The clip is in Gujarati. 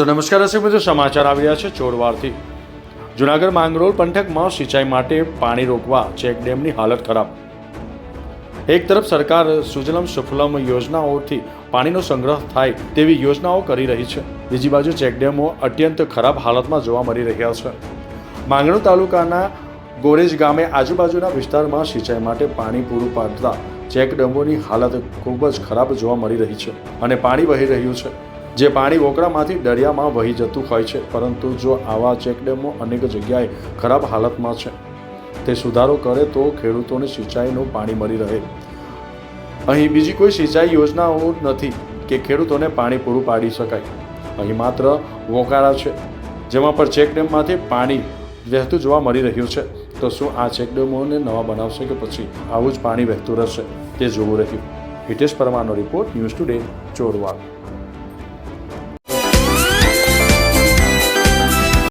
તો નમસ્કાર દર્શક મિત્રો, સમાચાર આવી રહ્યા છે ચોરવાડથી. જુનાગઢ માંગરોળ પંથકમાં સિંચાઈ માટે પાણી રોકવા ચેકડેમની હાલત ખરાબ. એક તરફ સરકાર સુજલમ સુફલમ યોજનાઓથી પાણીનો સંગ્રહ થાય તેવી યોજનાઓ કરી રહી છે. બીજી બાજુ ચેકડેમો અત્યંત ખરાબ હાલતમાં જોવા મળી રહ્યા છે. માંગરોળ તાલુકાના ગોરેજ ગામે આજુબાજુના વિસ્તારમાં સિંચાઈ માટે પાણી પૂરું પાડતા ચેકડેમોની હાલત ખૂબ જ ખરાબ જોવા મળી રહી છે અને પાણી વહી રહ્યું છે. જે પાણી વોકળામાંથી દરિયામાં વહી જતું હોય છે, પરંતુ જો આવા ચેકડેમો અનેક જગ્યાએ ખરાબ હાલતમાં છે, તે સુધારો કરે તો ખેડૂતોને સિંચાઈનું પાણી મળી રહે. અહીં બીજી કોઈ સિંચાઈ યોજનાઓ નથી કે ખેડૂતોને પાણી પૂરું પાડી શકાય. અહીં માત્ર વોકારા છે, જેમાં પર ચેકડેમમાંથી પાણી વહેતું જોવા મળી રહ્યું છે. તો શું આ ચેકડેમોને નવા બનાવશે કે પછી આવું જ પાણી વહેતું રહેશે, તે જોવું રહ્યું. હિતેશ પરમારનો રિપોર્ટ ન્યૂઝ ટુડે, ચોરવાડ.